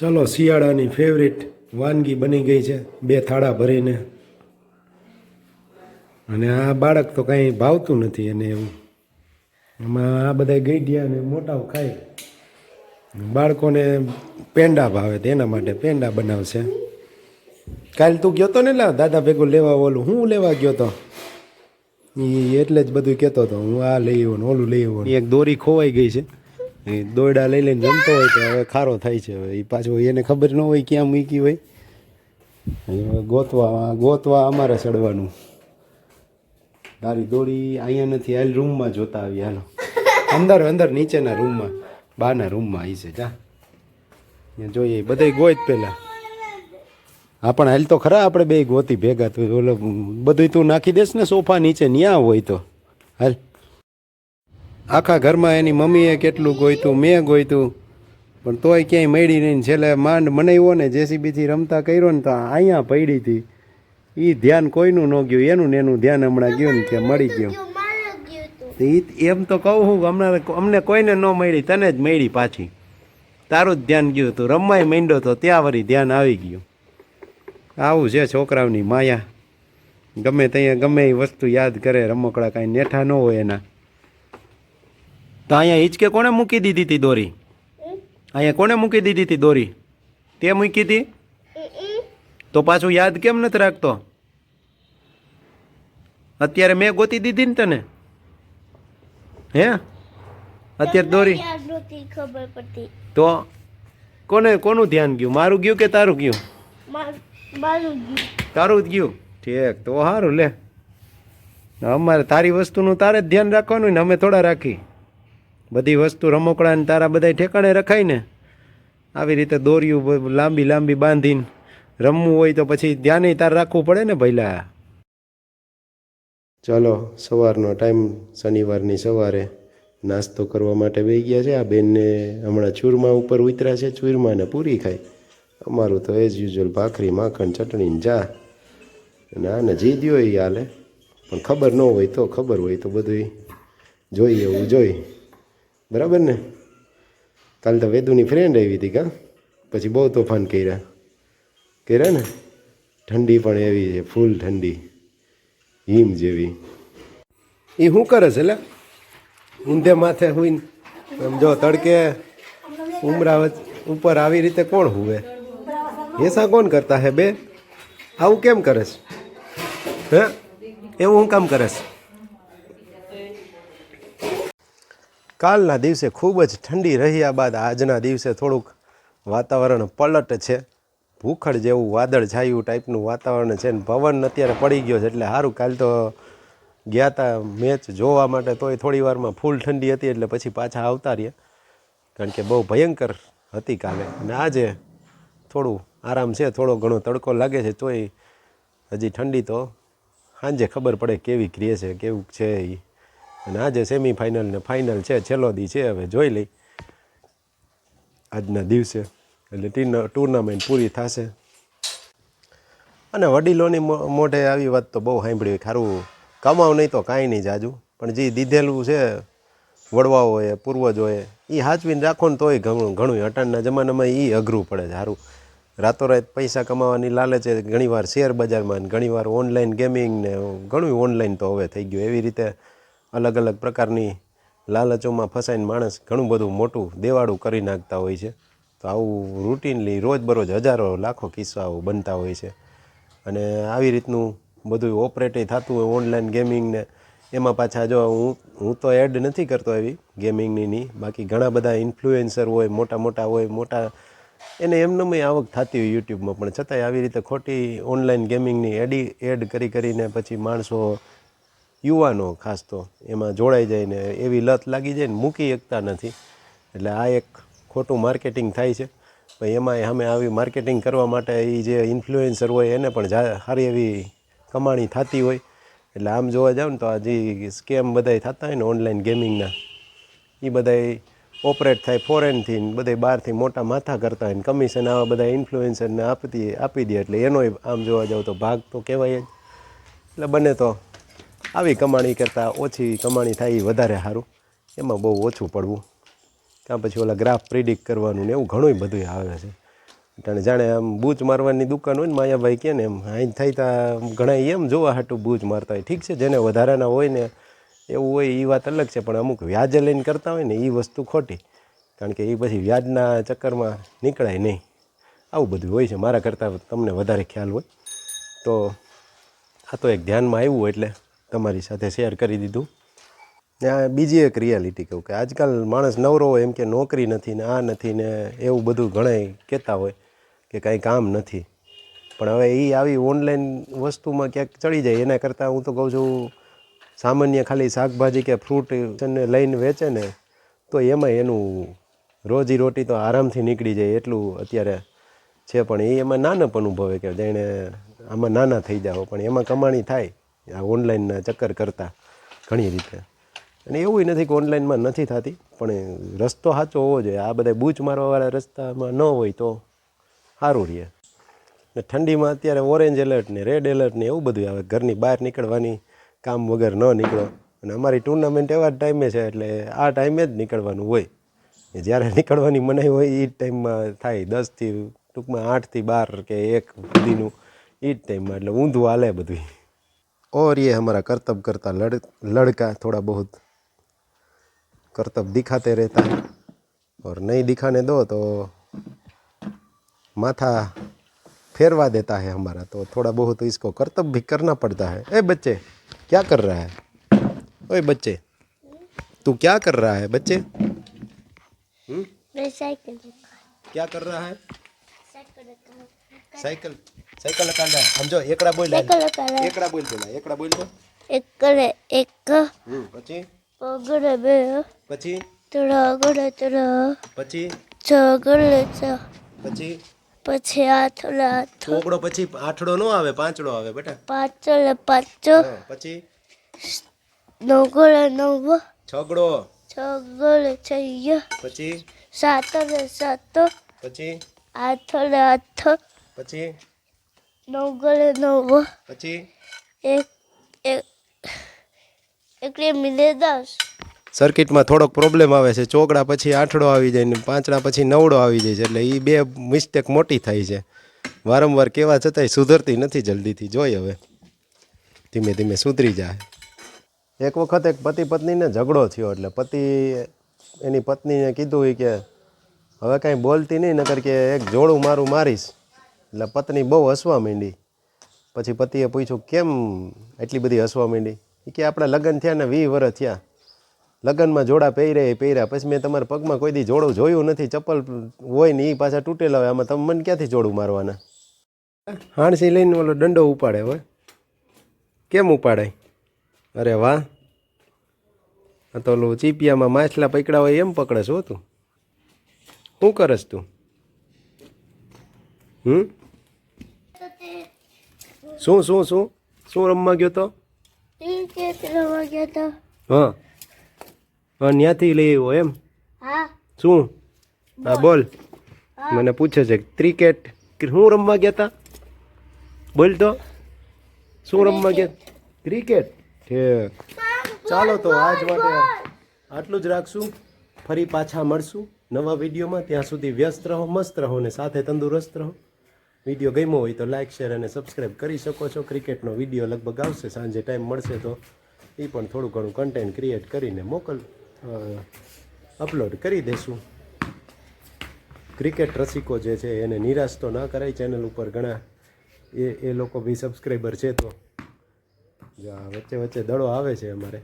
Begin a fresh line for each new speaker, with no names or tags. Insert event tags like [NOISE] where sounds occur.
ચલો શિયાળાની ફેવરિટ વાનગી બની ગઈ છે, બે થાળા ભરીને. અને આ બાળક તો કાંઈ ભાવતું નથી એને એવું. એમાં આ બધા ગઈડિયા ને મોટાઓ ખાય. બાળકોને પેંડા ભાવે તેના માટે પેંડા બનાવશે. કાલ તું ગયો તો ને લા, દાદા ભેગું લેવા ઓલું, હું લેવા ગયો તો? એ એટલે જ બધું કહેતો હતો હું આ લઈ આવ્યો ઓલું લઈ આવ્યો એક દોરી ખોવાઈ ગઈ છે. એ દોરડા લઈ લઈને જમતો હોય તો હવે ખારો થાય છે હવે. એ પાછું એને ખબર ન હોય ક્યાં મૂકી હોય. ગોતવા ગોતવા અમારે ચડવાનું. તારી દોરી અહીંયા નથી, હાલ રૂમમાં જોતા આવી, હાલો. અંદર અંદર, નીચેના રૂમમાં, બહારના રૂમમાં આવી છે, જા. ત્યાં જોઈએ બધા ગોત પહેલાં હા, પણ હાલ તો ખરા આપણે બે ગોતી ભેગા, તો ઓલો બધું તું નાખી દેસ ને સોફા નીચે, ન્યા હોય તો. હાલ. આખા ઘરમાં એની મમ્મીએ કેટલું ગોઈતું મેં ગોઈતું પણ તોય ક્યાંય મળી નહીં. છેલ્લે માંડ મનાવ્યો ને, જેસીબીથી રમતા કર્યો ને, તો અહીંયા પડી હતી. એ ધ્યાન કોઈનું ન ગયું, એનું ને એનું ધ્યાન હમણાં ગયું ને કે મળી ગયું. એમ તો કહું હું હમણાં અમને કોઈને ન મળી, તને જ મળી પાછી. તારું જ ધ્યાન ગયું તું રમાય માંડ્યો તો ત્યાં વળી ધ્યાન આવી ગયું. આવું છે છોકરાઓની માયા. ગમે ત્યાં ગમે એ વસ્તુ યાદ કરે, રમકડા કાંઈ નેઠા ન હોય એના. તો અહીંયા હિંચકે કોણે મૂકી દીધી હતી દોરી? અહીંયા કોણે મૂકી દીધી હતી દોરી? તે મૂકી હતી? તો પાછું યાદ કેમ નથી રાખતો? અત્યારે મેં ગોતી દીધી ને તને. હે? અત્યારે દોરી. તો કોને કોનું ધ્યાન ગયું? મારું ગયું કે તારું ગયું? તારું જ ગયું? ઠીક તો સારું લે. અમારે તારી વસ્તુનું તારે જ ધ્યાન રાખવાનું ને અમે થોડા રાખી. બધી વસ્તુ રમકડાને તારા બધા ઠેકાણે રખાય ને આવી રીતે દોર્યું લાંબી લાંબી બાંધીને રમવું હોય તો પછી ધ્યાને તારે રાખવું પડે ને ભઈલા. ચાલો, સવારનો ટાઈમ શનિવારની સવારે નાસ્તો કરવા માટે બે ગયા છે. આ બેનને હમણાં ચૂરમા ઉપર ઉતર્યા છે. ચૂરમાને પૂરી ખાય અમારું તો એઝ યુઝ્યુઅલ ભાખરી, માખણ, ચટણી જા અને આને જી દ્યો એ હાલે. પણ ખબર ન હોય તો ખબર હોય તો બધું જોઈએ એવું જોઈ. બરાબર ને? કાલ તો વેદુની ફ્રેન્ડ આવી હતી કા? પછી બહુ તોફાન કર્યા. કર્યા ને? ઠંડી પણ એવી છે ફૂલ ઠંડી. હિમ જેવી. એ શું કરે છે લે? ઊંધે માથે હોઈને, એમ જો તડકે ઉમરા ઉપર આવી રીતે કોણ હુવે? એસા કોણ કરતા હે બે? આવું કેમ કરેશ હે? એવું હું કામ કરેશ કાલના દિવસે ખૂબ જ ઠંડી રહ્યા બાદ આજના દિવસે થોડુંક વાતાવરણ પલટ છે. ભૂખડ જેવું વાદળ છાયું ટાઈપનું વાતાવરણ છે ને પવન અત્યારે પડી ગયો છે એટલે સારું કાલ તો ગયા હતા મેચ જોવા માટે તોય થોડી વારમાં ફૂલ ઠંડી હતી એટલે પછી પાછા આવતા રહ્યા. કારણ કે બહુ ભયંકર હતી કાલે અને આજે થોડું આરામ છે, થોડો ઘણો તડકો લાગે છે તોય હજી ઠંડી તો સાંજે ખબર પડે કેવી ક્રિય છે, કેવું છે એ અને આજે સેમિફાઇનલ ને ફાઇનલ છે, છેલ્લો દી છે, હવે જોઈ લઈ. આજના દિવસે. એટલે ટુર્નામેન્ટ પૂરી થશે. અને વડીલોની મોઢે આવી વાત તો બહુ સાંભળી ખારું કમાવ નહીં તો કાંઈ નહીં જાજુ. પણ જે દીધેલું છે વડવાઓએ પૂર્વજોએ એ હાચવીને રાખો ને તોય ઘણું ઘણું અટાણના જમાનામાં એ અઘરું પડે છે સારું રાતોરાત પૈસા કમાવાની લાલચે ઘણીવાર શેર બજારમાં ઘણીવાર ઓનલાઈન ગેમિંગ ને ઘણું ઓનલાઈન તો હવે થઈ ગયું. એવી રીતે અલગ અલગ પ્રકારની લાલચોમાં ફસાઈને માણસ ઘણું બધું મોટું દેવાળું કરી નાખતા હોય છે. તો આવું રૂટીનલી રોજબરોજ હજારો, લાખો કિસ્સાઓ બનતા હોય છે. અને આવી રીતનું બધું ઓપરેટે થતું હોય ઓનલાઈન ગેમિંગને એમાં પાછા જો હું હું તો એડ નથી કરતો એવી ગેમિંગની ની બાકી ઘણા બધા ઇન્ફ્લુએન્સર હોય, મોટા મોટા હોય, મોટા, એને એમનેમ આવક થતી હોય યુટ્યુબમાં પણ છતાંય આવી રીતે ખોટી ઓનલાઈન ગેમિંગની એડી એડ કરી કરીને પછી માણસો યુવાનો ખાસ તો એમાં જોડાઈ જાય ને એવી લત લાગી જાય ને મૂકી શકતા નથી. એટલે આ એક ખોટું માર્કેટિંગ થાય છે. પણ એમાં અમે આવી માર્કેટિંગ કરવા માટે એ જે ઇન્ફ્લુએન્સર હોય એને પણ સારી એવી કમાણી થતી હોય. એટલે આમ જોવા જાવ ને તો આ જે સ્કેમ બધાય થતા હોય ને ઓનલાઈન ગેમિંગના એ બધાય ઓપરેટ થાય ફોરેનથી ને બધાય બહારથી મોટા માથા કરતા હોય ને કમિશન આવા બધા ઇન્ફ્લુએન્સરને આપતી, આપી દે. એટલે એનોય આમ જોવા જાવ તો ભાગ તો કહેવાય જ. એટલે બને તો આવી કમાણી કરતાં ઓછી કમાણી થાય એ વધારે સારું. એમાં બહુ ઓછું પડવું. કાં પછી ઓલા ગ્રાફ પ્રિડિક્ટ કરવાનું ને એવું ઘણું બધું આવે છે. જાણે જાણે આમ બૂચ મારવાની દુકાન હોય ને માયાભાઈ કે ને એમ અહીં થાય તા ઘણા એમ જોવા હાટું બૂચ મારતા હોય. ઠીક છે, જેને વધારાના હોય ને એવું હોય એ વાત અલગ છે, પણ અમુક વ્યાજે લઈને કરતા હોય ને એ વસ્તુ ખોટી. કારણ કે એ પછી વ્યાજના ચક્કરમાં નીકળાય નહીં. આવું બધું હોય છે, મારા કરતાં તમને વધારે ખ્યાલ હોય. તો આ તો એક ધ્યાનમાં આવ્યું એટલે તમારી સાથે શેર કરી દીધું. આ બીજી એક રિયાલિટી કહું કે આજકાલ માણસ નવરો એમ કે નોકરી નથી ને આ નથી ને એવું બધું ઘણાય કહેતા હોય કે કાંઈ કામ નથી. પણ હવે એ આવી ઓનલાઈન વસ્તુમાં ક્યાંક ચડી જાય, એના કરતાં હું તો કહું છું સામાન્ય ખાલી શાકભાજી કે ફ્રૂટ લઈને વેચે ને તો એમાં એનું રોજી રોટી તો આરામથી નીકળી જાય એટલું અત્યારે છે. પણ એ એમાં નાનપ અનુભવે કે જેણે આમાં નાના થઈ જાઓ, પણ એમાં કમાણી થાય. આ ઓનલાઈનના ચક્કર કરતાં ઘણી રીતે. અને એવું નથી કે ઓનલાઈનમાં નથી થતી, પણ રસ્તો સાચો હોવો જોઈએ. આ બધા બૂચ મારવાવાળા રસ્તામાં ન હોય તો સારું રહે. ને ઠંડીમાં અત્યારે ઓરેન્જ એલર્ટ ને રેડ એલર્ટ ને એવું બધું આવે. ઘરની બહાર નીકળવાની કામ વગર ન નીકળો. અને અમારી ટુર્નામેન્ટ એવા જ ટાઈમે છે, એટલે આ ટાઈમે જ નીકળવાનું હોય. જ્યારે [LAUGHS] નીકળવાની મનાઈ હોય એ જ ટાઈમમાં થાય. દસથી ટૂંકમાં આઠથી બાર કે એક સુધીનું એ જ ટાઈમમાં એટલે ઊંધું હાલે બધું और ये हमारा कर्तव्य करता लड़ लड़का थोड़ा बहुत कर्तव्य दिखाते रहता है। और नहीं दिखाने दो तो माथा फेरवा देता है हमारा तो थोड़ा बहुत इसको कर्तव्य भी करना पड़ता है। ए बच्चे क्या कर रहा है? ओए बच्चे तू क्या कर रहा है बच्चे? हम्म?
मैं साइकिल
क्या कर रहा है?
साइकिल।
સાયકલ કાંડા. સમજો એકડા
બોલ એકડા
બોલ પેલા. એકડા બોલ તો. એકડે
એક.
પછી?
ઓગડે બે.
પછી?
ત્રણ ઓગડે ત્રણ
પછી?
છ ઓગડે છ.
પછી?
પછી આઠડો આઠ.
ઓગડો પછી આઠડો નો આવે પાંચડો આવે બેટા.
પાંચડે પાંચો.
પછી?
નવગડે નવ.
છગડો.
છગડે છૈયો.
પછી?
સાતડે સાતો.
પછી?
આઠડે આઠ.
પછી?
નવ ગળે નવ.
પછી?
એક એક એકલી મિલે દસ.
સર્કિટમાં થોડોક પ્રોબ્લેમ આવે છે. ચોકડા પછી આઠડો આવી જાય ને પાંચડા પછી નવડો આવી જાય છે. એટલે એ બે મિસ્ટેક મોટી થાય છે. વારંવાર કેવા છતાંય સુધરતી નથી જલ્દીથી. જોઈ હવે. ધીમે ધીમે સુધરી જાય. એક વખત એક પતિ પત્નીને ઝઘડો થયો. એટલે પતિ એની પત્નીને કીધું કે હવે કાંઈ બોલતી નહીં નકર કે એક જોડું મારું મારીશ. એટલે પત્ની બહુ હસવા માંડી. પછી પતિએ પૂછ્યું, કેમ એટલી બધી હસવા માંડી? એ કે, આપણા લગ્ન થયા ને વીસ વર્ષ થયા. લગ્નમાં જોડા પહેર્યા એ પહેર્યા. પછી મેં તમારા પગમાં કોઈ દી જોડું જોયું નથી. ચપ્પલ હોય ને એ પાછા તૂટેલા હોય. આમાં તમે મને ક્યાંથી જોડું મારવાના? હાણસી લઈને ઓલો દંડો ઉપાડે હોય. કેમ ઉપાડાય? અરે વાહ. આ તો ઓલું ચીપિયામાં માછલા પકડા હોય એમ પકડે શું તું. શું કરસ તું? હમ? શું શું શું? શું રમવા ગયો તો?
રમવા ગયા હતા
હા. હા ત્યાંથી લઈ આવ્યો એમ?
હા.
શું? હા બોલ. મને પૂછે છે ક્રિકેટ શું રમવા ગયા હતા બોલ તો. શું રમવા ગયા? ક્રિકેટ? છે ચાલો તો આજ માટે આટલું જ રાખશું. ફરી પાછા મળશું નવા વિડીયોમાં. ત્યાં સુધી વ્યસ્ત રહો મસ્ત રહો ને સાથે તંદુરસ્ત રહો. વીડિયો ગમ્યો હોય તો લાઇક શેર અને સબસ્ક્રાઈબ કરી શકો છો. ક્રિકેટનો વીડિયો લગભગ આવશે, સાંજે ટાઈમ મળશે તો એ પણ થોડું ઘણું કન્ટેન્ટ ક્રિએટ કરીને મોકલ અપલોડ કરી દેશું. ક્રિકેટ રસિકો જે છે એને નિરાશ તો ના કરાય ચેનલ ઉપર ઘણા એ એ લોકો બી સબસ્ક્રાઈબર છે તો. વચ્ચે વચ્ચે દડો આવે છે અમારે.